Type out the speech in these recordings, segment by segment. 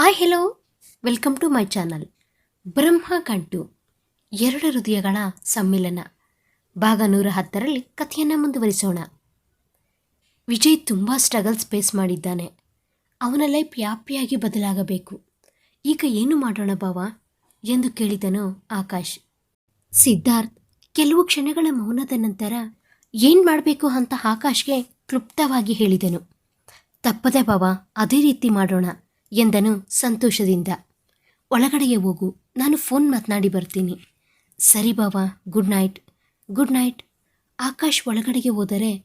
Hi hello welcome to my channel Brahma Gantu, ಎರಡು ಹೃದಯಗಳ ಸಮ್ಮಿಲನ. ಭಾಗ ನೂರ ಹತ್ತರಲ್ಲಿ ಕಥೆಯನ್ನು ಮುಂದುವರಿಸೋಣ. ವಿಜಯ್ ತುಂಬ ಸ್ಟ್ರಗಲ್ಸ್ ಫೇಸ್ ಮಾಡಿದ್ದಾನೆ. ಅವನ ಲೈಫ್ ಯಾಪಿಯಾಗಿ ಬದಲಾಗಬೇಕು. ಈಗ ಏನು ಮಾಡೋಣ ಬಾವ ಎಂದು ಕೇಳಿದನು ಆಕಾಶ್. ಸಿದ್ಧಾರ್ಥ್, ಕೆಲವು ಕ್ಷಣಗಳ ಮೌನದ ನಂತರ ಏನು ಮಾಡಬೇಕು ಅಂತ ಆಕಾಶ್ಗೆ ಕ್ಲುಪ್ತವಾಗಿ ಹೇಳಿದನು. ತಪ್ಪದೆ ಭಾವ, ಅದೇ ರೀತಿ ಮಾಡೋಣ. ಎಂದನು ಸಂತೋಷದಿಂದ. ಒಳಗಡೆಗೆ ಹೋಗು, ನಾನು ಫೋನ್ ಮಾತನಾಡಿ ಬರ್ತೀನಿ. ಸರಿ ಬಾಬಾ good night. Good night. Akash ಒಳಗಡೆಗೆ ಹೋದರೆ,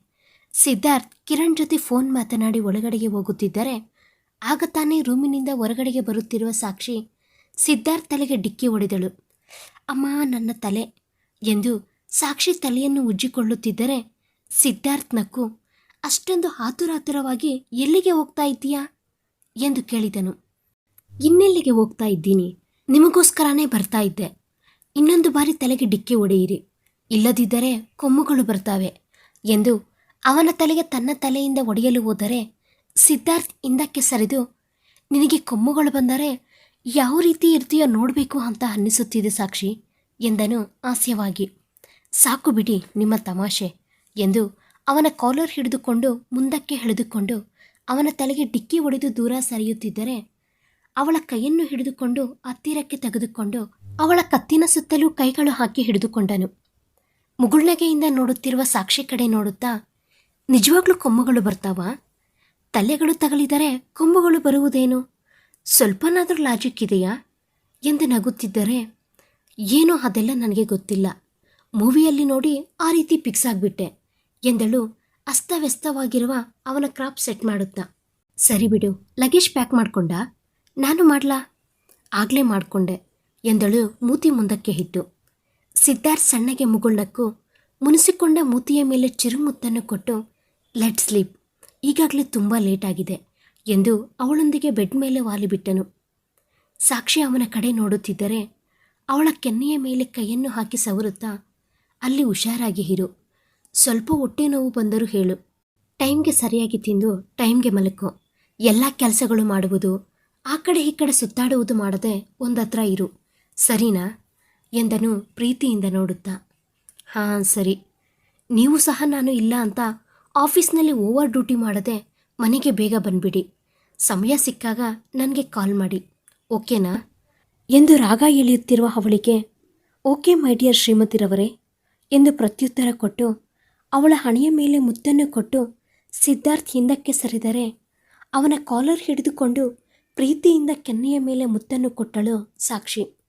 ಸಿದ್ಧಾರ್ಥ್ ಕಿರಣ್ ಜೊತೆ ಫೋನ್ ಮಾತನಾಡಿ ಒಳಗಡೆಗೆ ಹೋಗುತ್ತಿದ್ದರೆ, ಆಗ ತಾನೇ ರೂಮಿನಿಂದ ಹೊರಗಡೆಗೆ ಬರುತ್ತಿರುವ ಸಾಕ್ಷಿ ಸಿದ್ಧಾರ್ಥ್ ತಲೆಗೆ ಡಿಕ್ಕಿ ಹೊಡೆದಳು. ಅಮ್ಮ, ನನ್ನ ತಲೆ ಎಂದು ಸಾಕ್ಷಿ ತಲೆಯನ್ನು ಉಜ್ಜಿಕೊಳ್ಳುತ್ತಿದ್ದರೆ ಸಿದ್ಧಾರ್ಥ್ ನಕ್ಕು, ಅಷ್ಟೊಂದು ಆತುರಾತುರವಾಗಿ ಎಲ್ಲಿಗೆ ಹೋಗ್ತಾ ಇದ್ದೀಯಾ? ಎಂದು ಕೇಳಿದನು. ಇನ್ನೆಲ್ಲಿಗೆ ಹೋಗ್ತಾ ಇದ್ದೀನಿ? ನಿಮಗೋಸ್ಕರನೇ ಬರ್ತಾ ಇದ್ದೆ. ಇನ್ನೊಂದು ಬಾರಿ ತಲೆಗೆ ಡಿಕ್ಕಿ ಹೊಡೆಯಿರಿ. ಇಲ್ಲದಿದ್ದರೆ ಕೊಮ್ಮುಗಳು ಬರ್ತಾವೆ ಎಂದು ಅವನ ತಲೆಗೆ ತನ್ನ ತಲೆಯಿಂದ ಒಡೆಯಲು ಹೋದರೆ ಸಿದ್ಧಾರ್ಥ್ ಹಿಂದಕ್ಕೆ ಸರಿದು, ನಿನಗೆ ಕೊಮ್ಮುಗಳು ಬಂದರೆ ಯಾವ ರೀತಿ ಇರ್ತೀಯೋ ನೋಡಬೇಕು ಅಂತ ಅನ್ನಿಸುತ್ತಿದೆ ಸಾಕ್ಷಿ ಎಂದನು ಹಾಸ್ಯವಾಗಿ. ಸಾಕು ಬಿಡಿ ನಿಮ್ಮ ತಮಾಷೆ ಎಂದು ಅವನ ಕಾಲರ್ ಹಿಡಿದುಕೊಂಡು ಮುಂದಕ್ಕೆ ಎಳೆದುಕೊಂಡು ಅವನ ತಲೆಗೆ ಡಿಕ್ಕಿ ಹೊಡೆದು ದೂರ ಸರಿಯುತ್ತಿದ್ದರೆ ಅವಳ ಕೈಯನ್ನು ಹಿಡಿದುಕೊಂಡು ಹತ್ತಿರಕ್ಕೆ ತೆಗೆದುಕೊಂಡು ಅವಳ ಕತ್ತಿನ ಸುತ್ತಲೂ ಕೈಗಳು ಹಾಕಿ ಹಿಡಿದುಕೊಂಡನು. ಮುಗುಳ್ನಗೆಯಿಂದ ನೋಡುತ್ತಿರುವ ಸಾಕ್ಷಿ ಕಡೆ ನೋಡುತ್ತಾ, ನಿಜವಾಗ್ಲೂ ಕೊಮ್ಮುಗಳು ಬರ್ತಾವ? ತಲೆಗಳು ತಗಲಿದರೆ ಕೊಂಬುಗಳು ಬರುವುದೇನು? ಸ್ವಲ್ಪನಾದರೂ ಲಾಜಿಕ್ ಇದೆಯಾ? ಎಂದು ನಗುತ್ತಿದ್ದರೆ, ಏನೋ ಅದೆಲ್ಲ ನನಗೆ ಗೊತ್ತಿಲ್ಲ. ಮೂವಿಯಲ್ಲಿ ನೋಡಿ ಆ ರೀತಿ ಫಿಕ್ಸ್ ಆಗಿಬಿಟ್ಟೆ ಎಂದಳು ಅಸ್ತವ್ಯಸ್ತವಾಗಿರುವ ಅವನ ಕ್ರಾಪ್ ಸೆಟ್ ಮಾಡುತ್ತಾ. ಸರಿ ಬಿಡು, ಲಗೇಜ್ ಪ್ಯಾಕ್ ಮಾಡಿಕೊಂಡ? ನಾನು ಮಾಡ್ಲಾ? ಆಗಲೇ ಮಾಡಿಕೊಂಡೆ, ಎಂದಳು ಮೂತಿ ಮುಂದಕ್ಕೆ ಇಟ್ಟು. ಸಿದ್ಧಾರ್ಥ್ ಸಣ್ಣಗೆ ಮುಗುಳ್ನಕ್ಕು ಮುನಿಸಿಕೊಂಡ ಮೂತಿಯ ಮೇಲೆ ಚಿರುಮುತ್ತನ್ನು ಕೊಟ್ಟು, ಲೆಟ್ ಸ್ಲೀಪ್, ಈಗಾಗಲೇ ತುಂಬ ಲೇಟ್ ಆಗಿದೆ, ಎಂದು ಅವಳೊಂದಿಗೆ ಬೆಡ್ ಮೇಲೆ ವಾಲಿಬಿಟ್ಟನು ಸಾಕ್ಷಿ ಅವನ ಕಡೆ ನೋಡುತ್ತಿದ್ದರೆ ಅವಳ ಕೆನ್ನೆಯ ಮೇಲೆ ಕೈಯನ್ನು ಹಾಕಿ ಸವರುತ್ತಾ ಅಲ್ಲಿ ಹುಷಾರಾಗಿ ಇರು. ಸ್ವಲ್ಪ ಹೊಟ್ಟೆ ನೋವು ಬಂದರೂ ಹೇಳು. ಟೈಮ್ಗೆ ಸರಿಯಾಗಿ ತಿಂದು, ಟೈಮ್ಗೆ ಮಲಕೋ ಎಲ್ಲ ಕೆಲಸಗಳು ಮಾಡುವುದು, ಆ ಕಡೆ ಈ ಕಡೆ ಸುತ್ತಾಡುವುದು ಮಾಡದೆ ಒಂದತ್ರ ಇರು. ಸರಿನಾ? ಎಂದನು ಪ್ರೀತಿಯಿಂದ ನೋಡುತ್ತಾ. ಹಾಂ, ಸರಿ. ನೀವು ಸಹ ನಾನು ಇಲ್ಲ ಅಂತ ಆಫೀಸ್ನಲ್ಲಿ ಓವರ್ ಡ್ಯೂಟಿ ಮಾಡದೆ ಮನೆಗೆ ಬೇಗ ಬಂದ್ಬಿಡಿ. ಸಮಯ ಸಿಕ್ಕಾಗ ನನಗೆ ಕಾಲ್ ಮಾಡಿ. ಓಕೆನಾ? ಎಂದು ರಾಗ ಎಳೆಯುತ್ತಿರುವ ಅವಳಿಗೆ, ಓಕೆ ಮೈ ಡಿಯರ್ ಶ್ರೀಮತಿರವರೇ, ಎಂದು ಪ್ರತ್ಯುತ್ತರ ಕೊಟ್ಟು ಅವಳ ಹಣೆಯ ಮೇಲೆ ಮುದ್ದನ್ನು ಕೊಟ್ಟು ಸಿದ್ಧಾರ್ಥ್ ಹಿಂದಕ್ಕೆ ಸರಿದರೆ ಅವನ ಕಾಲರ್ ಹಿಡಿದುಕೊಂಡು ಪ್ರೀತಿಯಿಂದ ಕೆನ್ನೆಯ ಮೇಲೆ ಮುದ್ದನ್ನು ಕೊಟ್ಟಳು ಸಾಕ್ಷಿ.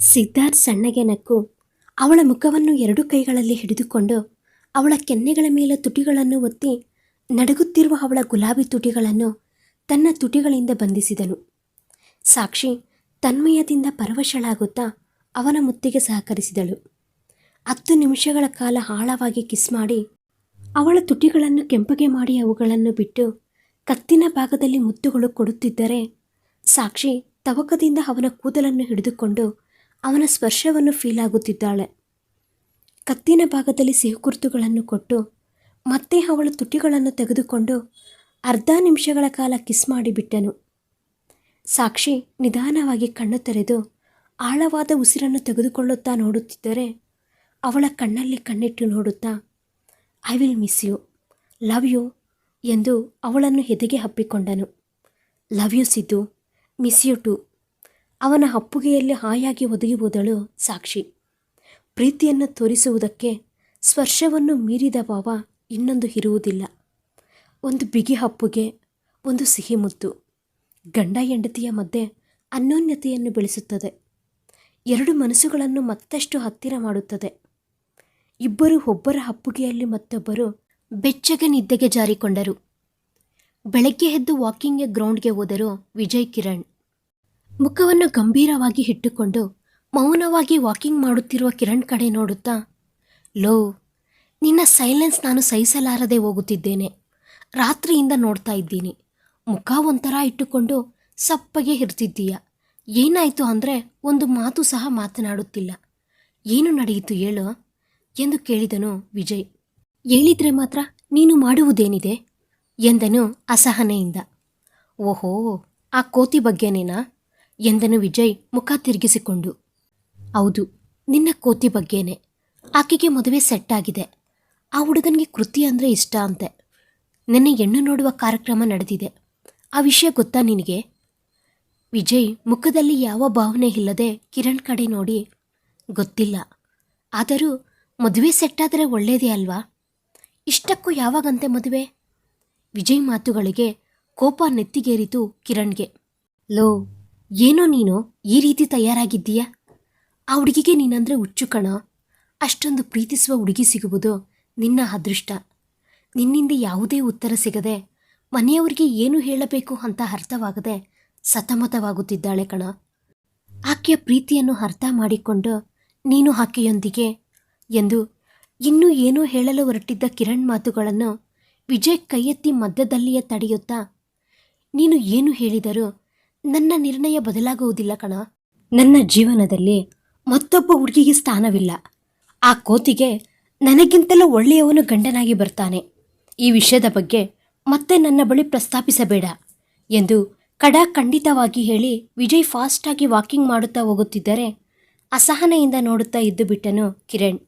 ಸಿದ್ಧಾರ್ಥ್ ಸಣ್ಣಗೆ ನಕ್ಕು ಅವಳ ಮುಖವನ್ನು ಎರಡು ಕೈಗಳಲ್ಲಿ ಹಿಡಿದುಕೊಂಡು ಅವಳ ಕೆನ್ನೆಗಳ ಮೇಲೆ ತುಟಿಗಳನ್ನು ಒತ್ತಿ ನಡುಗುತ್ತಿರುವ ಅವಳ ಗುಲಾಬಿ ತುಟಿಗಳನ್ನು ತನ್ನ ತುಟಿಗಳಿಂದ ಬಂಧಿಸಿದನು. ಸಾಕ್ಷಿ ತನ್ಮಯದಿಂದ ಪರವಶಳಾಗುತ್ತಾ ಅವನ ಮುತ್ತಿಗೆ ಸಹಕರಿಸಿದಳು. ಹತ್ತು ನಿಮಿಷಗಳ ಕಾಲ ಆಳವಾಗಿ ಕಿಸ್ ಮಾಡಿ, ಅವಳ ತುಟಿಗಳನ್ನು ಕೆಂಪಗೆ ಮಾಡಿ ಅವುಗಳನ್ನು ಬಿಟ್ಟು ಕತ್ತಿನ ಭಾಗದಲ್ಲಿ ಮುತ್ತುಗಳು ಕೊಡುತ್ತಿದ್ದರೆ, ಸಾಕ್ಷಿ ತವಕದಿಂದ ಅವನ ಕೂದಲನ್ನು ಹಿಡಿದುಕೊಂಡು ಅವನ ಸ್ಪರ್ಶವನ್ನು ಫೀಲ್ ಆಗುತ್ತಿದ್ದಾಳೆ. ಕತ್ತಿನ ಭಾಗದಲ್ಲಿ ಸಿಹುಕುರ್ತುಗಳನ್ನು ಕೊಟ್ಟು ಮತ್ತೆ ಅವಳ ತುಟಿಗಳನ್ನು ತೆಗೆದುಕೊಂಡು ಅರ್ಧ ನಿಮಿಷಗಳ ಕಾಲ ಕಿಸ್ ಮಾಡಿಬಿಟ್ಟನು ಸಾಕ್ಷಿ ನಿಧಾನವಾಗಿ ಕಣ್ಣು ತೆರೆದು ಆಳವಾದ ಉಸಿರನ್ನು ತೆಗೆದುಕೊಳ್ಳುತ್ತಾ ನೋಡುತ್ತಿದ್ದರೆ ಅವಳ ಕಣ್ಣಲ್ಲಿ ಕಣ್ಣಿಟ್ಟು ನೋಡುತ್ತಾ I will miss you love you ಎಂದು ಅವಳನ್ನು ಎದೆಗೆ ಹಪ್ಪಿಕೊಂಡನು love you Siddu. Miss you too ಅವನ ಅಪ್ಪುಗೆಯಲ್ಲಿ ಹಾಯಾಗಿ ಒದಗಿ ಹೋದಳು ಸಾಕ್ಷಿ. ಪ್ರೀತಿಯನ್ನು ತೋರಿಸುವುದಕ್ಕೆ ಸ್ಪರ್ಶವನ್ನು ಮೀರಿದ ಭಾವ ಇನ್ನೊಂದು ಇರುವುದಿಲ್ಲ. ಒಂದು ಬಿಗಿ ಹಪ್ಪುಗೆ ಒಂದು ಸಿಹಿ ಮುತ್ತು. ಗಂಡ ಹೆಂಡತಿಯ ಮಧ್ಯೆ ಅನ್ಯೋನ್ಯತೆಯನ್ನು ಬೆಳೆಸುತ್ತದೆ. ಎರಡು ಮನಸ್ಸುಗಳನ್ನು ಮತ್ತಷ್ಟು ಹತ್ತಿರ ಮಾಡುತ್ತದೆ. ಇಬ್ಬರು ಒಬ್ಬರ ಅಪ್ಪುಗೆಯಲ್ಲಿ ಮತ್ತೊಬ್ಬರು ಬೆಚ್ಚಗೆ ನಿದ್ದೆಗೆ ಜಾರಿಕೊಂಡರು. ಬೆಳಗ್ಗೆ ಎದ್ದು ವಾಕಿಂಗ್ಗೆ ಗ್ರೌಂಡ್ಗೆ ಹೋದರು ವಿಜಯ್ ಕಿರಣ್. ಮುಖವನ್ನು ಗಂಭೀರವಾಗಿ ಇಟ್ಟುಕೊಂಡು ಮೌನವಾಗಿ ವಾಕಿಂಗ್ ಮಾಡುತ್ತಿರುವ ಕಿರಣ್ ಕಡೆ ನೋಡುತ್ತಾ, ಲೋ, ನಿನ್ನ ಸೈಲೆನ್ಸ್ ನಾನು ಸಹಿಸಲಾರದೆ ಹೋಗುತ್ತಿದ್ದೇನೆ. ರಾತ್ರಿಯಿಂದ ನೋಡ್ತಾ ಇದ್ದೀನಿ. ಮುಖ ಒಂಥರ ಇಟ್ಟುಕೊಂಡು ಸಪ್ಪಗೆ ಇರ್ತಿದ್ದೀಯ. ಏನಾಯಿತು ಅಂದರೆ ಒಂದು ಮಾತು ಸಹ ಮಾತನಾಡುತ್ತಿಲ್ಲ. ಏನು ನಡೆಯಿತು ಹೇಳು. ಎಂದು ಕೇಳಿದನು ವಿಜಯ್. ಹೇಳಿದ್ರೆ ಮಾತ್ರ ನೀನು ಮಾಡುವುದೇನಿದೆ? ಎಂದನು ಅಸಹನೆಯಿಂದ. ಓಹೋ, ಆ ಕೋತಿ ಬಗ್ಗೆನೇನಾ? ಎಂದನು ವಿಜಯ್ ಮುಖ ತಿರುಗಿಸಿಕೊಂಡು. ಹೌದು, ನಿನ್ನ ಕೋತಿ ಬಗ್ಗೆನೇ. ಆಕೆಗೆ ಮದುವೆ ಸೆಟ್ ಆಗಿದೆ. ಆ ಹುಡುಗನಿಗೆ ಕೃತಿ ಅಂದರೆ ಇಷ್ಟ ಅಂತೆ. ನಿನ್ನೆ ಹೆಣ್ಣು ನೋಡುವ ಕಾರ್ಯಕ್ರಮ ನಡೆದಿದೆ. ಆ ವಿಷಯ ಗೊತ್ತಾ ನಿನಗೆ? ವಿಜಯ್, ಮುಖದಲ್ಲಿ ಯಾವ ಭಾವನೆ ಇಲ್ಲದೆ ಕಿರಣ್ ಕಡೆ ನೋಡಿ ಗೊತ್ತಿಲ್ಲ. ಆದರೂ ಮದುವೆ ಸೆಟ್ಟಾದರೆ ಒಳ್ಳೆಯದೇ ಅಲ್ವಾ? ಇಷ್ಟಕ್ಕೂ ಯಾವಾಗಂತೆ ಮದುವೆ? ವಿಜಯ್ ಮಾತುಗಳಿಗೆ ಕೋಪ ನೆತ್ತಿಗೇರಿತು ಕಿರಣ್ಗೆ. ಲೋ, ಏನೋ ನೀನು ಈ ರೀತಿ ತಯಾರಾಗಿದ್ದೀಯಾ? ಆ ಹುಡುಗಿಗೆ ನೀನಂದರೆ ಹುಚ್ಚು ಕಣ. ಅಷ್ಟೊಂದು ಪ್ರೀತಿಸುವ ಹುಡುಗಿ ಸಿಗುವುದು ನಿನ್ನ ಅದೃಷ್ಟ. ನಿನ್ನಿಂದ ಯಾವುದೇ ಉತ್ತರ ಸಿಗದೆ ಮನೆಯವರಿಗೆ ಏನು ಹೇಳಬೇಕು ಅಂತ ಅರ್ಥವಾಗದೆ ಸತಮತವಾಗುತ್ತಿದ್ದಾಳೆ ಕಣ. ಆಕೆಯ ಪ್ರೀತಿಯನ್ನು ಅರ್ಥ ಮಾಡಿಕೊಂಡು ನೀನು ಆಕೆಯೊಂದಿಗೆ ಎಂದು ಇನ್ನೂ ಏನೂ ಹೇಳಲು ಹೊರಟಿದ್ದ ಕಿರಣ್ ಮಾತುಗಳನ್ನು ವಿಜಯ್ ಕೈಯೆತ್ತಿ ಮಧ್ಯದಲ್ಲಿಯೇ ತಡೆಯುತ್ತಾ, ನೀನು ಏನು ಹೇಳಿದರೂ ನನ್ನ ನಿರ್ಣಯ ಬದಲಾಗುವುದಿಲ್ಲ ಕಣ. ನನ್ನ ಜೀವನದಲ್ಲಿ ಮತ್ತೊಬ್ಬ ಹುಡುಗಿಗೆ ಸ್ಥಾನವಿಲ್ಲ. ಆ ಕೋತಿಗೆ ನನಗಿಂತಲೂ ಒಳ್ಳೆಯವನು ಗಂಡನಾಗಿ ಬರ್ತಾನೆ. ಈ ವಿಷಯದ ಬಗ್ಗೆ ಮತ್ತೆ ನನ್ನ ಬಳಿ ಪ್ರಸ್ತಾಪಿಸಬೇಡ ಎಂದು ಕಡಾ ಖಂಡಿತವಾಗಿ ಹೇಳಿ ವಿಜಯ್ ಫಾಸ್ಟಾಗಿ ವಾಕಿಂಗ್ ಮಾಡುತ್ತಾ ಹೋಗುತ್ತಿದ್ದರೆ ಅಸಹನೆಯಿಂದ ನೋಡುತ್ತಾ ಇದ್ದು ಬಿಟ್ಟನು ಕಿರಣ್.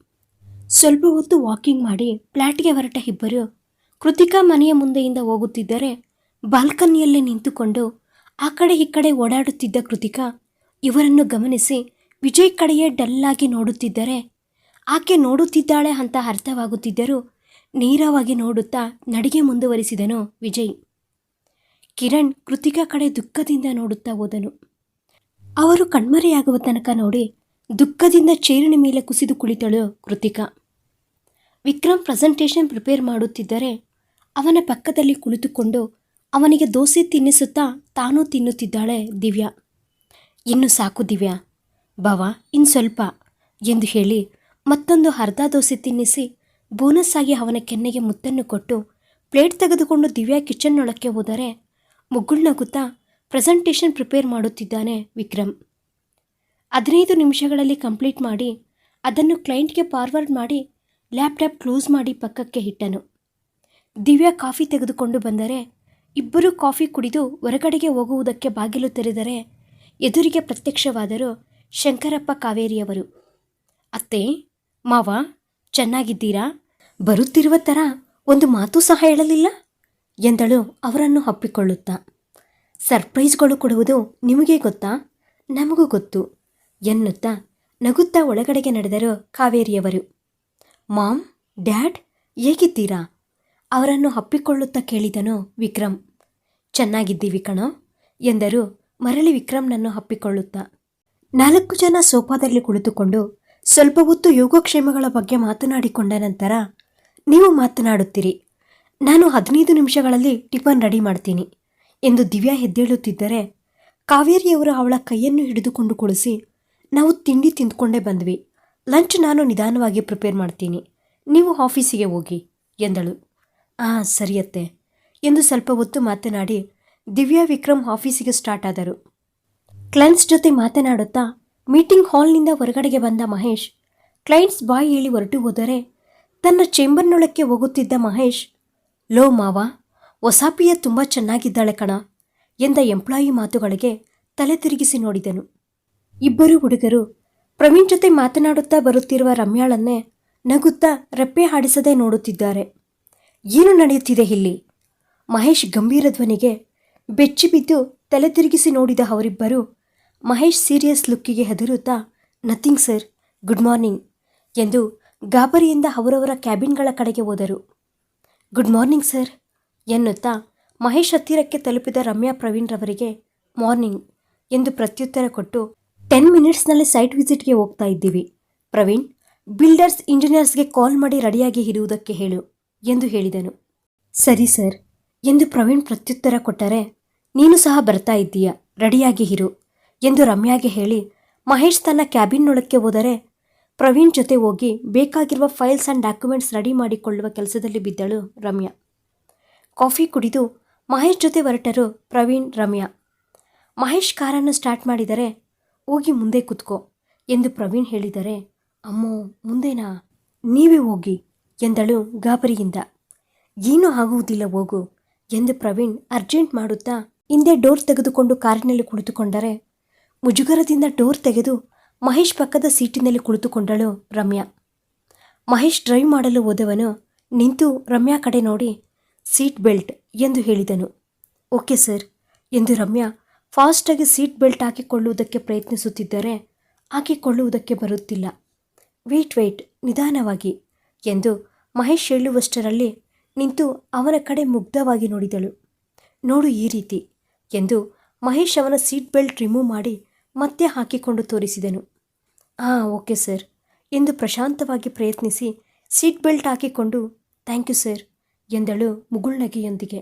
ಸ್ವಲ್ಪ ಹೊತ್ತು ವಾಕಿಂಗ್ ಮಾಡಿ ಫ್ಲ್ಯಾಟ್ಗೆ ಹೊರಟ ಇಬ್ಬರು ಕೃತಿಕಾ ಮನೆಯ ಮುಂದೆಯಿಂದ ಹೋಗುತ್ತಿದ್ದರೆ ಬಾಲ್ಕನಿಯಲ್ಲೇ ನಿಂತುಕೊಂಡು ಆ ಕಡೆ ಈ ಕಡೆ ಓಡಾಡುತ್ತಿದ್ದ ಕೃತಿಕಾ ಇವರನ್ನು ಗಮನಿಸಿ ವಿಜಯ್ ಕಡೆಯೇ ಡಲ್ಲಾಗಿ ನೋಡುತ್ತಿದ್ದರೆ ಆಕೆ ನೋಡುತ್ತಿದ್ದಾಳೆ ಅಂತ ಅರ್ಥವಾಗುತ್ತಿದ್ದರೂ ನೇರವಾಗಿ ನೋಡುತ್ತಾ ನಡಿಗೆ ಮುಂದುವರಿಸಿದನು ವಿಜಯ್. ಕಿರಣ್ ಕೃತಿಕಾ ಕಡೆ ದುಃಖದಿಂದ ನೋಡುತ್ತಾ ಹೋದನು. ಅವರು ಕಣ್ಮರೆಯಾಗುವ ತನಕ ನೋಡಿ ದುಃಖದಿಂದ ಚೇರಿನ ಮೇಲೆ ಕುಸಿದು ಕುಳಿತಳು ಕೃತಿಕಾ. ವಿಕ್ರಮ್ ಪ್ರೆಸೆಂಟೇಷನ್ ಪ್ರಿಪೇರ್ ಮಾಡುತ್ತಿದ್ದರೆ ಅವನ ಪಕ್ಕದಲ್ಲಿ ಕುಳಿತುಕೊಂಡು ಅವನಿಗೆ ದೋಸೆ ತಿನ್ನಿಸುತ್ತಾ ತಾನೂ ತಿನ್ನುತ್ತಿದ್ದಾಳೆ ದಿವ್ಯಾ. ಇನ್ನು ಸಾಕು ದಿವ್ಯಾ ಬವಾ ಇನ್ನು ಸ್ವಲ್ಪ ಎಂದು ಹೇಳಿ ಮತ್ತೊಂದು ಅರ್ಧ ದೋಸೆ ತಿನ್ನಿಸಿ ಬೋನಸ್ ಆಗಿ ಅವನ ಕೆನ್ನೆಗೆ ಮುತ್ತನ್ನು ಕೊಟ್ಟು ಪ್ಲೇಟ್ ತೆಗೆದುಕೊಂಡು ದಿವ್ಯಾ ಕಿಚನ್ನೊಳಕ್ಕೆ ಹೋದರೆ ಮುಗ್ಗುಳ್ನಗುತ್ತಾ ಪ್ರೆಸೆಂಟೇಷನ್ ಪ್ರಿಪೇರ್ ಮಾಡುತ್ತಿದ್ದಾನೆ ವಿಕ್ರಮ್. ಹದಿನೈದು ನಿಮಿಷಗಳಲ್ಲಿ ಕಂಪ್ಲೀಟ್ ಮಾಡಿ ಅದನ್ನು ಕ್ಲೈಂಟ್ಗೆ ಫಾರ್ವರ್ಡ್ ಮಾಡಿ ಲ್ಯಾಪ್ಟಾಪ್ ಕ್ಲೋಸ್ ಮಾಡಿ ಪಕ್ಕಕ್ಕೆ ಇಟ್ಟನು. ದಿವ್ಯಾ ಕಾಫಿ ತೆಗೆದುಕೊಂಡು ಬಂದರೆ ಇಬ್ಬರೂ ಕಾಫಿ ಕುಡಿದು ಹೊರಗಡೆಗೆ ಹೋಗುವುದಕ್ಕೆ ಬಾಗಿಲು ತೆರೆದರೆ ಎದುರಿಗೆ ಪ್ರತ್ಯಕ್ಷವಾದರು ಶಂಕರಪ್ಪ ಕಾವೇರಿಯವರು, ಅತ್ತೆ, ಮಾವ, ಚೆನ್ನಾಗಿದ್ದೀರಾ? ಬರುತ್ತಿರುವ ಥರ ಒಂದು ಮಾತು ಸಹ ಹೇಳಲಿಲ್ಲ? ಎಂದಳು ಅವರನ್ನು ಅಪ್ಪಿಕೊಳ್ಳುತ್ತಾ. ಸರ್ಪ್ರೈಸ್ಗಳು ಕೊಡುವುದು ನಿಮಗೆ ಗೊತ್ತಾ? ನಮಗೂ ಗೊತ್ತು. ಎನ್ನುತ್ತಾ ನಗುತ್ತಾ ಒಳಗಡೆಗೆ ನಡೆದರು ಕಾವೇರಿಯವರು, ಮಾಮ್, ಡ್ಯಾಡ್, ಹೇಗಿದ್ದೀರಾ? ಅವರನ್ನು ಅಪ್ಪಿಕೊಳ್ಳುತ್ತಾ ಕೇಳಿದನು ವಿಕ್ರಮ್. ಚೆನ್ನಾಗಿದ್ದೀವಿ ಕಣೋ, ಎಂದರು ಮರಳಿ ವಿಕ್ರಮ್ನನ್ನು ಅಪ್ಪಿಕೊಳ್ಳುತ್ತಾ. ನಾಲ್ಕು ಜನ ಸೋಫಾದಲ್ಲಿ ಕುಳಿತುಕೊಂಡು ಸ್ವಲ್ಪ ಹೊತ್ತು ಯೋಗಕ್ಷೇಮಗಳ ಬಗ್ಗೆ ಮಾತನಾಡಿಕೊಂಡ ನಂತರ, ನೀವು ಮಾತನಾಡುತ್ತೀರಿ. ನಾನು ಹದಿನೈದು ನಿಮಿಷಗಳಲ್ಲಿ ಟಿಫನ್ ರೆಡಿ ಮಾಡ್ತೀನಿ. ಎಂದು ದಿವ್ಯಾ ಹೆದ್ದೇಳುತ್ತಿದ್ದರೆ ಕಾವೇರಿಯವರು ಅವಳ ಕೈಯನ್ನು ಹಿಡಿದುಕೊಂಡು ಕುಳಿಸಿ ನಾವು ತಿಂಡಿ ತಿಂದ್ಕೊಂಡೇ ಬಂದ್ವಿ. ಲಂಚ್ ನಾನು ನಿಧಾನವಾಗಿ ಪ್ರಿಪೇರ್ ಮಾಡ್ತೀನಿ. ನೀವು ಆಫೀಸಿಗೆ ಹೋಗಿ, ಎಂದಳು. ಆ ಸರಿಯತ್ತೆ ಎಂದು ಸ್ವಲ್ಪ ಹೊತ್ತು ಮಾತನಾಡಿ ದಿವ್ಯಾ ವಿಕ್ರಮ್ ಆಫೀಸಿಗೆ ಸ್ಟಾರ್ಟ್ ಆದರು. ಕ್ಲೈಂಟ್ಸ್ ಜೊತೆ ಮಾತನಾಡುತ್ತಾ ಮೀಟಿಂಗ್ ಹಾಲ್ನಿಂದ ಹೊರಗಡೆಗೆ ಬಂದ ಮಹೇಶ್, ಕ್ಲೈಂಟ್ಸ್ ಬಾಯ್ ಹೇಳಿ ಹೊರಟು ಹೋದರೆ ತನ್ನ ಚೇಂಬರ್ನೊಳಕ್ಕೆ ಹೋಗುತ್ತಿದ್ದ ಮಹೇಶ್, ಲೋ ಮಾವ ಹೊಸಾಪಿಯ ತುಂಬ ಚೆನ್ನಾಗಿದ್ದಾಳೆ ಕಣ, ಎಂದ ಎಂಪ್ಲಾಯಿ ಮಾತುಗಳಿಗೆ ತಲೆ ತಿರುಗಿಸಿ ನೋಡಿದನು. ಇಬ್ಬರು ಹುಡುಗರು. ಪ್ರವೀಣ್ ಜೊತೆ ಮಾತನಾಡುತ್ತಾ ಬರುತ್ತಿರುವ ರಮ್ಯಾಳನ್ನೇ ನಗುತ್ತಾ ರೆಪ್ಪೆ ಹಾಡಿಸದೆ ನೋಡುತ್ತಿದ್ದಾರೆ. ಏನು ನಡೆಯುತ್ತಿದೆ ಇಲ್ಲಿ? ಮಹೇಶ್ ಗಂಭೀರ ಧ್ವನಿಗೆ ಬೆಚ್ಚಿ ಬಿದ್ದು ತಲೆ ತಿರುಗಿಸಿ ನೋಡಿದ ಅವರಿಬ್ಬರು ಮಹೇಶ್ ಸೀರಿಯಸ್ ಲುಕ್ಕಿಗೆ ಹೆದರುತ್ತಾ, ನಥಿಂಗ್ ಸರ್, ಗುಡ್ ಮಾರ್ನಿಂಗ್ ಎಂದು ಗಾಬರಿಯಿಂದ ಅವರವರ ಕ್ಯಾಬಿನ್ಗಳ ಕಡೆಗೆ ಹೋದರು. ಗುಡ್ ಮಾರ್ನಿಂಗ್ ಸರ್ ಎನ್ನುತ್ತಾ ಮಹೇಶ್ ಹತ್ತಿರಕ್ಕೆ ತಲುಪಿದ ರಮ್ಯಾ ಪ್ರವೀಣ್ ರವರಿಗೆ, ಮಾರ್ನಿಂಗ್ ಎಂದು ಪ್ರತ್ಯುತ್ತರ ಕೊಟ್ಟು ಟೆನ್ ಮಿನಿಟ್ಸ್ನಲ್ಲಿ ಸೈಟ್ ವಿಸಿಟ್ಗೆ ಹೋಗ್ತಾ ಇದ್ದೀವಿ. ಪ್ರವೀಣ್, ಬಿಲ್ಡರ್ಸ್ ಇಂಜಿನಿಯರ್ಸ್ಗೆ ಕಾಲ್ ಮಾಡಿ ರೆಡಿಯಾಗಿ ಇರುವುದಕ್ಕೆ ಹೇಳು ಎಂದು ಹೇಳಿದನು. ಸರಿ ಸರ್, ಎಂದು ಪ್ರವೀಣ್ ಪ್ರತ್ಯುತ್ತರ ಕೊಟ್ಟರೆ, ನೀನು ಸಹ ಬರ್ತಾ ಇದ್ದೀಯ? ರೆಡಿಯಾಗಿ ಇರು ಎಂದು ರಮ್ಯಾಗೆ ಹೇಳಿ, ಮಹೇಶ್ ತನ್ನ ಕ್ಯಾಬಿನ್ನೊಳಕ್ಕೆ ಹೋದರೆ, ಪ್ರವೀಣ್ ಜೊತೆ ಹೋಗಿ ಬೇಕಾಗಿರುವ ಫೈಲ್ಸ್ ಆ್ಯಂಡ್ ಡಾಕ್ಯುಮೆಂಟ್ಸ್ ರೆಡಿ ಮಾಡಿಕೊಳ್ಳುವ ಕೆಲಸದಲ್ಲಿ ಬಿದ್ದಳು ರಮ್ಯಾ. ಕಾಫಿ ಕುಡಿದು ಮಹೇಶ್ ಜೊತೆ ಹೊರಟರು ಪ್ರವೀಣ್, ರಮ್ಯಾ. ಮಹೇಶ್ ಕಾರನ್ನು ಸ್ಟಾರ್ಟ್ ಮಾಡಿದರೆ ಹೋಗಿ ಮುಂದೆ ಕುತ್ಕೋ ಎಂದು ಪ್ರವೀಣ್ ಹೇಳಿದರೆ, ಅಮ್ಮೋ, ಮುಂದೆನಾ? ನೀವೇ ಹೋಗಿ, ಎಂದಳು ಗಾಬರಿಯಿಂದ. ಏನೂ ಆಗುವುದಿಲ್ಲ, ಹೋಗು, ಎಂದು ಪ್ರವೀಣ್ ಅರ್ಜೆಂಟ್ ಮಾಡುತ್ತಾ ಹಿಂದೆ ಡೋರ್ ತೆಗೆದುಕೊಂಡು ಕಾರಿನಲ್ಲಿ ಕುಳಿತುಕೊಂಡರೆ, ಮುಜುಗರದಿಂದ ಡೋರ್ ತೆಗೆದು ಮಹೇಶ್ ಪಕ್ಕದ ಸೀಟಿನಲ್ಲಿ ಕುಳಿತುಕೊಂಡಳು ರಮ್ಯಾ. ಮಹೇಶ್ ಡ್ರೈವ್ ಮಾಡಲು ಹೋದವನು ನಿಂತು ರಮ್ಯಾ ಕಡೆ ನೋಡಿ, ಸೀಟ್ ಬೆಲ್ಟ್, ಎಂದು ಹೇಳಿದನು. ಓಕೆ ಸರ್, ಎಂದು ರಮ್ಯಾ ಫಾಸ್ಟಾಗಿ ಸೀಟ್ ಬೆಲ್ಟ್ ಹಾಕಿಕೊಳ್ಳುವುದಕ್ಕೆ ಪ್ರಯತ್ನಿಸುತ್ತಿದ್ದರೆ ಹಾಕಿಕೊಳ್ಳುವುದಕ್ಕೆ ಬರುತ್ತಿಲ್ಲ. ವೇಟ್ ವೇಟ್, ನಿಧಾನವಾಗಿ ಎಂದು ಮಹೇಶ್ ಹೇಳುವಷ್ಟರಲ್ಲಿ ನಿಂತು ಅವನ ಕಡೆ ಮುಗ್ಧವಾಗಿ ನೋಡಿದಳು. ನೋಡು ಈ ರೀತಿ ಎಂದು ಮಹೇಶ್ ಅವನ ಸೀಟ್ ಬೆಲ್ಟ್ ರಿಮೂವ್ ಮಾಡಿ ಮತ್ತೆ ಹಾಕಿಕೊಂಡು ತೋರಿಸಿದನು. ಹಾಂ ಓಕೆ ಸರ್ ಎಂದು ಪ್ರಶಾಂತವಾಗಿ ಪ್ರಯತ್ನಿಸಿ ಸೀಟ್ ಬೆಲ್ಟ್ ಹಾಕಿಕೊಂಡು ಥ್ಯಾಂಕ್ ಯು ಸರ್ ಎಂದಳು ಮುಗುಳ್ನಗೆಯೊಂದಿಗೆ.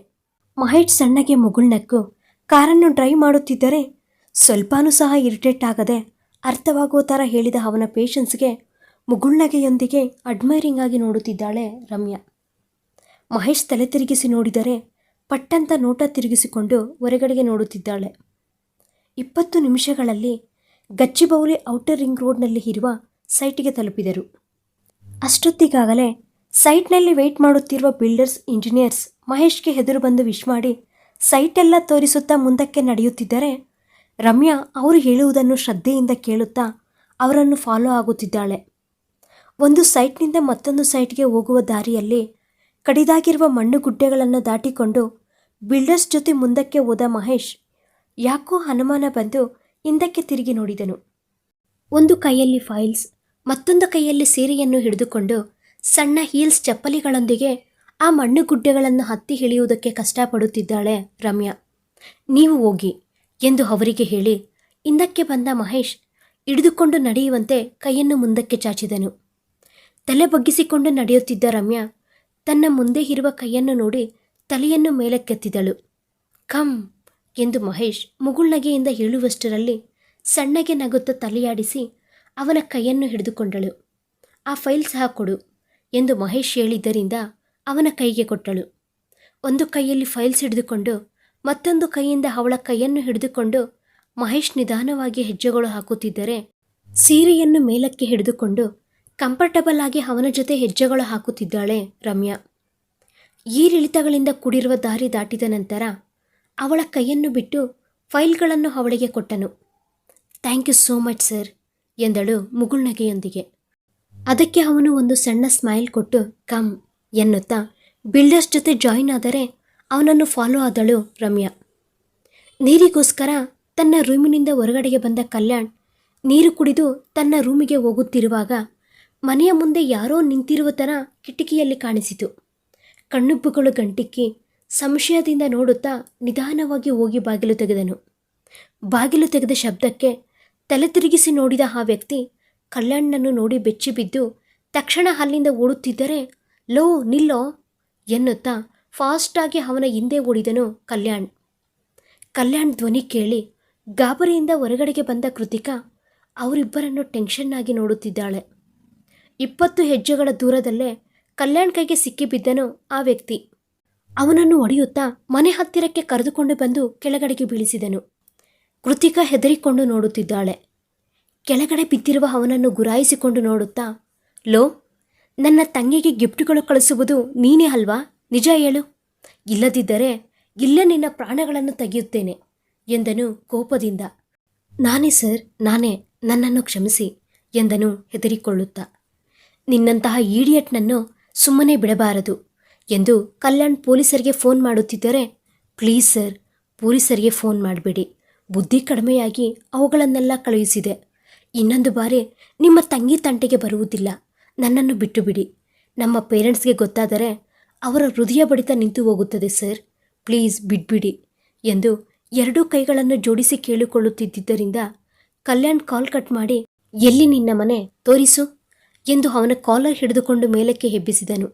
ಮಹೇಶ್ ಸಣ್ಣಗೆ ಮುಗುಳ್ನಕ್ಕು ಕಾರನ್ನು ಡ್ರೈವ್ ಮಾಡುತ್ತಿದ್ದರೆ ಸ್ವಲ್ಪನೂ ಸಹ ಇರಿಟೇಟ್ ಆಗದೆ ಅರ್ಥವಾಗುವ ಥರ ಹೇಳಿದ ಅವನ ಪೇಷನ್ಸ್ಗೆ ಮುಗುಳ್ನಗೆಯೊಂದಿಗೆ ಅಡ್ಮೈರಿಂಗ್ ಆಗಿ ನೋಡುತ್ತಿದ್ದಾಳೆ ರಮ್ಯಾ. ಮಹೇಶ್ ತಲೆ ತಿರುಗಿಸಿ ನೋಡಿದರೆ ಪಟ್ಟಂತ ನೋಟ ತಿರುಗಿಸಿಕೊಂಡು ಹೊರಗಡೆಗೆ ನೋಡುತ್ತಿದ್ದಾಳೆ. ಇಪ್ಪತ್ತು ನಿಮಿಷಗಳಲ್ಲಿ ಗಚ್ಚಿಬೌಲಿ ಔಟರ್ ರಿಂಗ್ ರೋಡ್ನಲ್ಲಿ ಇರುವ ಸೈಟಿಗೆ ತಲುಪಿದರು. ಅಷ್ಟೊತ್ತಿಗಾಗಲೇ ಸೈಟ್ನಲ್ಲಿ ವೆಯ್ಟ್ ಮಾಡುತ್ತಿರುವ ಬಿಲ್ಡರ್ಸ್, ಇಂಜಿನಿಯರ್ಸ್ ಮಹೇಶ್ಗೆ ಹೆದರು ಬಂದು ವಿಶ್ ಮಾಡಿ ಸೈಟೆಲ್ಲ ತೋರಿಸುತ್ತಾ ಮುಂದಕ್ಕೆ ನಡೆಯುತ್ತಿದ್ದರೆ ರಮ್ಯಾ ಅವರು ಹೇಳುವುದನ್ನು ಶ್ರದ್ಧೆಯಿಂದ ಕೇಳುತ್ತಾ ಅವರನ್ನು ಫಾಲೋ ಆಗುತ್ತಿದ್ದಾಳೆ. ಒಂದು ಸೈಟ್ನಿಂದ ಮತ್ತೊಂದು ಸೈಟ್ಗೆ ಹೋಗುವ ದಾರಿಯಲ್ಲಿ ಕಡಿದಾಗಿರುವ ಮಣ್ಣು ಗುಡ್ಡೆಗಳನ್ನು ದಾಟಿಕೊಂಡು ಬಿಲ್ಡರ್ಸ್ ಜೊತೆ ಮುಂದಕ್ಕೆ ಹೋದ ಮಹೇಶ್ ಯಾಕೋ ಅನುಮಾನ ಬಂದು ಹಿಂದಕ್ಕೆ ತಿರುಗಿ ನೋಡಿದನು. ಒಂದು ಕೈಯಲ್ಲಿ ಫೈಲ್ಸ್, ಮತ್ತೊಂದು ಕೈಯಲ್ಲಿ ಸೀರೆಯನ್ನು ಹಿಡಿದುಕೊಂಡು ಸಣ್ಣ ಹೀಲ್ಸ್ ಚಪ್ಪಲಿಗಳೊಂದಿಗೆ ಆ ಮಣ್ಣು ಗುಡ್ಡೆಗಳನ್ನು ಹತ್ತಿ ಇಳಿಯುವುದಕ್ಕೆ ಕಷ್ಟಪಡುತ್ತಿದ್ದಾಳೆ ರಮ್ಯಾ. ನೀವು ಹೋಗಿ ಎಂದು ಅವರಿಗೆ ಹೇಳಿ ಹಿಂದಕ್ಕೆ ಬಂದ ಮಹೇಶ್ ಹಿಡಿದುಕೊಂಡು ನಡೆಯುವಂತೆ ಕೈಯನ್ನು ಮುಂದಕ್ಕೆ ಚಾಚಿದನು. ತಲೆ ಬಗ್ಗಿಸಿಕೊಂಡು ನಡೆಯುತ್ತಿದ್ದ ರಮ್ಯಾ ತನ್ನ ಮುಂದೆ ಇರುವ ಕೈಯನ್ನು ನೋಡಿ ತಲೆಯನ್ನು ಮೇಲಕ್ಕೆತ್ತಿದಳು. ಕಮ್ ಎಂದು ಮಹೇಶ್ ಮುಗುಳ್ನಗೆಯಿಂದ ಹೇಳುವಷ್ಟರಲ್ಲಿ ಸಣ್ಣಗೆ ನಗುತ್ತ ತಲೆಯಾಡಿಸಿ ಅವನ ಕೈಯನ್ನು ಹಿಡಿದುಕೊಂಡಳು. ಆ ಫೈಲ್ ಸಹ ಕೊಡು ಎಂದು ಮಹೇಶ್ ಹೇಳಿದ್ದರಿಂದ ಅವನ ಕೈಗೆ ಕೊಟ್ಟಳು. ಒಂದು ಕೈಯಲ್ಲಿ ಫೈಲ್ಸ್ ಹಿಡಿದುಕೊಂಡು, ಮತ್ತೊಂದು ಕೈಯಿಂದ ಅವಳ ಕೈಯನ್ನು ಹಿಡಿದುಕೊಂಡು, ಮಹೇಶ್ ನಿಧಾನವಾಗಿ ಹೆಜ್ಜೆಗಳು ಹಾಕುತ್ತಿದ್ದರೆ, ಸೀರೆಯನ್ನು ಮೇಲಕ್ಕೆ ಹಿಡಿದುಕೊಂಡು ಕಂಫರ್ಟಬಲ್ ಆಗಿ ಅವನ ಜೊತೆ ಹೆಜ್ಜೆಗಳು ಹಾಕುತ್ತಿದ್ದಾಳೆ ರಮ್ಯಾ. ಈರಿಳಿತಗಳಿಂದ ಕೂಡಿರುವ ದಾರಿ ದಾಟಿದ ನಂತರ ಅವಳ ಕೈಯನ್ನು ಬಿಟ್ಟು ಫೈಲ್ಗಳನ್ನು ಅವಳಿಗೆ ಕೊಟ್ಟನು. Thank you so much sir, ಎಂದಳು ಮುಗುಳ್ನಗೆಯೊಂದಿಗೆ. ಅದಕ್ಕೆ ಅವನು ಒಂದು ಸಣ್ಣ ಸ್ಮೈಲ್ ಕೊಟ್ಟು, ಕಮ್ ಎನ್ನುತ್ತಾ ಬಿಲ್ಡರ್ಸ್ ಜೊತೆ ಜಾಯಿನ್ ಆದರೆ ಅವನನ್ನು ಫಾಲೋ ಆದಳು ರಮ್ಯಾ. ನೀರಿಗೋಸ್ಕರ ತನ್ನ ರೂಮಿನಿಂದ ಹೊರಗಡೆಗೆ ಬಂದ ಕಲ್ಯಾಣ್ ನೀರು ಕುಡಿದು ತನ್ನ ರೂಮಿಗೆ ಹೋಗುತ್ತಿರುವಾಗ ಮನೆಯ ಮುಂದೆ ಯಾರೋ ನಿಂತಿರುವ ಥರ ಕಿಟಕಿಯಲ್ಲಿ ಕಾಣಿಸಿತು. ಕಣ್ಣುಬ್ಬುಗಳು ಗಂಟಿಕ್ಕಿ ಸಂಶಯದಿಂದ ನೋಡುತ್ತಾ ನಿಧಾನವಾಗಿ ಹೋಗಿ ಬಾಗಿಲು ತೆಗೆದನು. ಬಾಗಿಲು ತೆಗೆದ ಶಬ್ದಕ್ಕೆ ತಲೆ ತಿರುಗಿಸಿ ನೋಡಿದ ಆ ವ್ಯಕ್ತಿ ಕಲ್ಯಾಣ್ಣನ್ನು ನೋಡಿ ಬೆಚ್ಚಿಬಿದ್ದು ತಕ್ಷಣ ಅಲ್ಲಿಂದ ಓಡುತ್ತಿದ್ದರೆ ಲೋ, ನಿಲ್ಲೋ ಎನ್ನುತ್ತಾ ಫಾಸ್ಟಾಗಿ ಅವನ ಹಿಂದೆ ಓಡಿದನು ಕಲ್ಯಾಣ್. ಕಲ್ಯಾಣ್ ಧ್ವನಿ ಕೇಳಿ ಗಾಬರಿಯಿಂದ ಹೊರಗಡೆಗೆ ಬಂದ ಕೃತಿಕಾ ಅವರಿಬ್ಬರನ್ನು ಟೆನ್ಷನ್ನಾಗಿ ನೋಡುತ್ತಿದ್ದಾಳೆ. ಇಪ್ಪತ್ತು ಹೆಜ್ಜೆಗಳ ದೂರದಲ್ಲೇ ಕಲ್ಯಾಣ್ ಕೈಗೆ ಸಿಕ್ಕಿಬಿದ್ದನು ಆ ವ್ಯಕ್ತಿ. ಅವನನ್ನು ಒಡೆಯುತ್ತಾ ಮನೆ ಹತ್ತಿರಕ್ಕೆ ಕರೆದುಕೊಂಡು ಬಂದು ಕೆಳಗಡೆಗೆ ಬೀಳಿಸಿದನು. ಕೃತಿಕಾ ಹೆದರಿಕೊಂಡು ನೋಡುತ್ತಿದ್ದಾಳೆ. ಕೆಳಗಡೆ ಬಿದ್ದಿರುವ ಅವನನ್ನು ಗುರಾಯಿಸಿಕೊಂಡು ನೋಡುತ್ತಾ ಲೋ ನನ್ನ ತಂಗಿಗೆ ಗಿಫ್ಟ್ಗಳು ಕಳಿಸುವುದು ನೀನೇ ಅಲ್ವಾ? ನಿಜ ಹೇಳು. ಇಲ್ಲದಿದ್ದರೆ ಇಲ್ಲ ನಿನ್ನ ಪ್ರಾಣಗಳನ್ನು ತೆಗೆಯುತ್ತೇನೆ ಎಂದನು ಕೋಪದಿಂದ. ನಾನೇ ಸರ್, ನಾನೇ, ನನ್ನನ್ನು ಕ್ಷಮಿಸಿ ಎಂದನು ಹೆದರಿಕೊಳ್ಳುತ್ತಾ. ನಿನ್ನಂತಹ ಈಡಿಯಟ್ನನ್ನು ಸುಮ್ಮನೆ ಬಿಡಬಾರದು ಎಂದು ಕಲ್ಯಾಣ್ ಪೊಲೀಸರಿಗೆ ಫೋನ್ ಮಾಡುತ್ತಿದ್ದರೆ, ಪ್ಲೀಸ್ ಸರ್, ಪೊಲೀಸರಿಗೆ ಫೋನ್ ಮಾಡಬೇಡಿ. ಬುದ್ಧಿ ಕಡಿಮೆಯಾಗಿ ಅವುಗಳನ್ನೆಲ್ಲ ಕಳುಹಿಸಿದೆ. ಇನ್ನೊಂದು ಬಾರಿ ನಿಮ್ಮ ತಂಗಿ ತಂಟೆಗೆ ಬರುವುದಿಲ್ಲ. ನನ್ನನ್ನು ಬಿಟ್ಟು ಬಿಡಿ ನಮ್ಮ ಪೇರೆಂಟ್ಸ್ಗೆ ಗೊತ್ತಾದರೆ ಅವರ ಹೃದಯ ಬಡಿತ ನಿಂತು ಹೋಗುತ್ತದೆ, ಸರ್. ಪ್ಲೀಸ್ ಬಿಡ್ಬಿಡಿ ಎಂದು ಎರಡೂ ಕೈಗಳನ್ನು ಜೋಡಿಸಿ ಕೇಳಿಕೊಳ್ಳುತ್ತಿದ್ದರಿಂದ ಕಲ್ಯಾಣ್ ಕಾಲ್ ಕಟ್ ಮಾಡಿ, ಎಲ್ಲಿ ನಿನ್ನ ಮನೆ? ತೋರಿಸು ಎಂದು ಅವನ ಕಾಲರ್ ಹಿಡಿದುಕೊಂಡು ಮೇಲಕ್ಕೆ ಹೆಬ್ಬಿಸಿದನು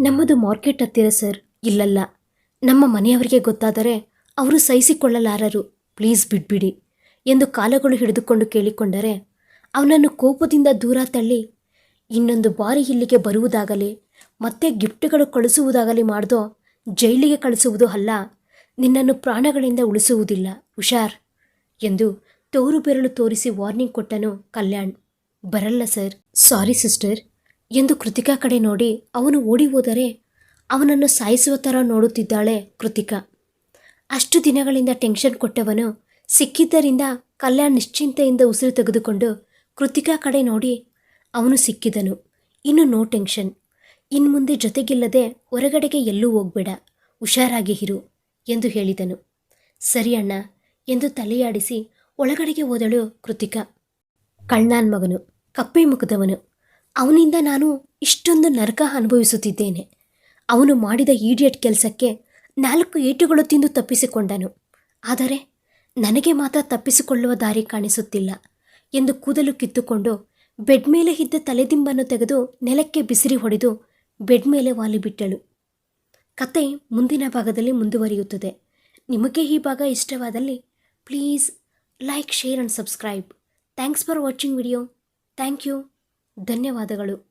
ನಮ್ಮದು ಮಾರ್ಕೆಟ್ ಹತ್ತಿರ, ಸರ್. ಇಲ್ಲಲ್ಲ. ನಮ್ಮ ಮನೆಯವರಿಗೆ ಗೊತ್ತಾದರೆ ಅವರು ಸಹಿಸಿಕೊಳ್ಳಲಾರರು. ಪ್ಲೀಸ್ ಬಿಡ್ಬಿಡಿ ಎಂದು ಕಾಲಗಳು ಹಿಡಿದುಕೊಂಡು ಕೇಳಿಕೊಂಡರೆ ಅವನನ್ನು ಕೋಪದಿಂದ ದೂರ ತಳ್ಳಿ ಇನ್ನೊಂದು ಬಾರಿ ಇಲ್ಲಿಗೆ ಬರುವುದಾಗಲಿ, ಮತ್ತೆ ಗಿಫ್ಟ್ಗಳು ಕಳಿಸುವುದಾಗಲಿ ಮಾಡ್ದೋ ಜೈಲಿಗೆ ಕಳಿಸುವುದು ಅಲ್ಲ, ನಿನ್ನನ್ನು ಪ್ರಾಣಗಳಿಂದ ಉಳಿಸುವುದಿಲ್ಲ, ಹುಷಾರ್ ಎಂದು ತೋರು ಬೆರಳು ತೋರಿಸಿ ವಾರ್ನಿಂಗ್ ಕೊಟ್ಟನು ಕಲ್ಯಾಣ್. ಬರಲ್ಲ ಸರ್, ಸಾರಿ ಸಿಸ್ಟರ್ ಎಂದು ಕೃತಿಕಾ ಕಡೆ ನೋಡಿ ಅವನು ಓಡಿ ಹೋದರೆ ಅವನನ್ನು ಸಾಯಿಸುವ ಥರ ನೋಡುತ್ತಿದ್ದಾಳೆ ಕೃತಿಕಾ. ಅಷ್ಟು ದಿನಗಳಿಂದ ಟೆನ್ಷನ್ ಕೊಟ್ಟವನು ಸಿಕ್ಕಿದ್ದರಿಂದ ಕಲ್ಯಾಣ್ ನಿಶ್ಚಿಂತೆಯಿಂದ ಉಸಿರು ತೆಗೆದುಕೊಂಡು ಕೃತಿಕಾ ಕಡೆ ನೋಡಿ ಅವನು ಸಿಕ್ಕಿದನು. ಇನ್ನು ನೋ ಟೆನ್ಷನ್. ಇನ್ಮುಂದೆ ಜೊತೆಗಿಲ್ಲದೆ ಹೊರಗಡೆಗೆ ಎಲ್ಲೂ ಹೋಗ್ಬೇಡ. ಹುಷಾರಾಗಿ ಇರು ಎಂದು ಹೇಳಿದನು. ಸರಿ ಅಣ್ಣ ಎಂದು ತಲೆಯಾಡಿಸಿ ಒಳಗಡೆಗೆ ಹೋದಳು ಕೃತಿಕಾ. ಕಣ್ಣಾನ್ ಮಗನು, ಕಪ್ಪೆ ಮುಖದವನು. ಅವನಿಂದ ನಾನು ಇಷ್ಟೊಂದು ನರಕ ಅನುಭವಿಸುತ್ತಿದ್ದೇನೆ. ಅವನು ಮಾಡಿದ ಈಡಿಯಟ್ ಕೆಲಸಕ್ಕೆ ನಾಲ್ಕು ಏಟುಗಳು ತಿಂದು ತಪ್ಪಿಸಿಕೊಂಡನು. ಆದರೆ ನನಗೆ ಮಾತ್ರ ತಪ್ಪಿಸಿಕೊಳ್ಳುವ ದಾರಿ ಕಾಣಿಸುತ್ತಿಲ್ಲ ಎಂದು ಕೂದಲು ಕಿತ್ತುಕೊಂಡು ಬೆಡ್ ಮೇಲೆ ಇದ್ದ ತಲೆದಿಂಬನ್ನು ತೆಗೆದು ನೆಲಕ್ಕೆ ಬಿಸಿರಿ ಹೊಡೆದು ಬೆಡ್ ಮೇಲೆ ವಾಲಿಬಿಟ್ಟಳು ಕತೆ ಮುಂದಿನ ಭಾಗದಲ್ಲಿ ಮುಂದುವರಿಯುತ್ತದೆ. ನಿಮಗೆ ಈ ಭಾಗ ಇಷ್ಟವಾದಲ್ಲಿ please like, share and subscribe. Thanks for watching video. Thank you. ಧನ್ಯವಾದಗಳು.